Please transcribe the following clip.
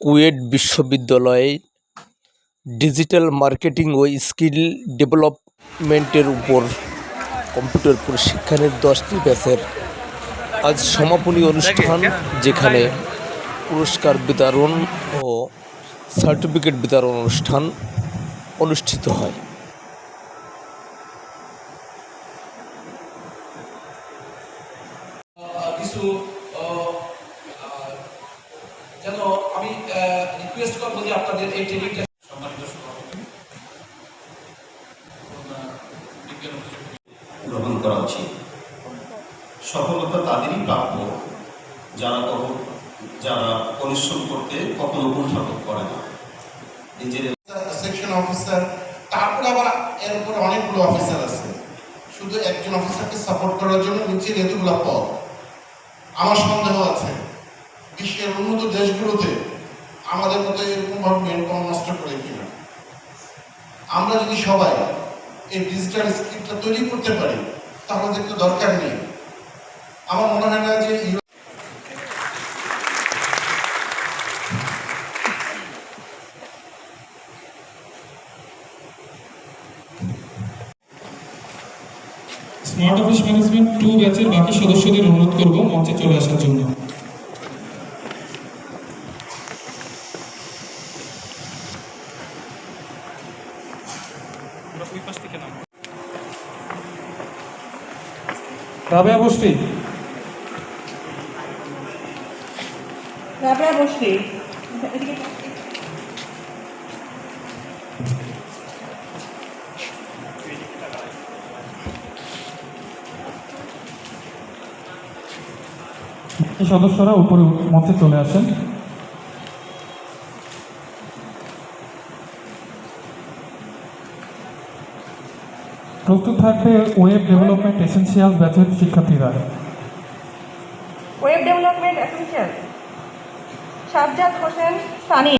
কুয়েট বিশ্ববিদ্যালয়ে digital marketing ও skill ডেভেলপমেন্টের উপর কম্পিউটার প্রশিক্ষণের দশটি ব্যাচের আজ সমাপনী অনুষ্ঠান, যেখানে পুরস্কার বিতরণ ও সার্টিফিকেট বিতরণ অনুষ্ঠান অনুষ্ঠিত হয়। কিছু যেন আমি রিকোয়েস্ট করব যে আপনাদের এই ট্রেনিংটা সম্মানিত গ্রহণ করা উচিত। সফলতা তাদেরই প্রাপ্য, যারা কখন, যারা পরিশ্রম করতে কখনো কুণ্ঠাবোধ করে না। নিজেদের সেকশন অফিসার তারপরে আবার এর উপরে অনেকগুলো অফিসার আছে। শুধু একজন অফিসারকে সাপোর্ট করার জন্য নিচের এতগুলো পদ। আমার সন্দেহ আছে, বিশ্বের উন্নত দেশগুলোতে আমাদের মতো এরকম ভাবে মেন পাওয়ার নষ্ট করে কিনা আমরা যদি সবাই এই ডিজিটাল স্কিলটা তৈরি করতে পারি, তাহলে তো দরকার নেই। আমার মনে হয় না যে স্মার্ট অফিস ম্যানেজমেন্ট টু ব্যাচের বাকি সদস্যদের অনুরোধ করব মঞ্চে চলে আসার জন্য। রাবেয়া বসরি সদস্যরা উপরে মঞ্চে চলে আসেন। প্রস্তুত থাকবে ওয়েব ডেভেলপমেন্ট এসেন্সিয়াল ব্যাচের শিক্ষার্থীরা। Web development essential Sajjad Hossain Sunny.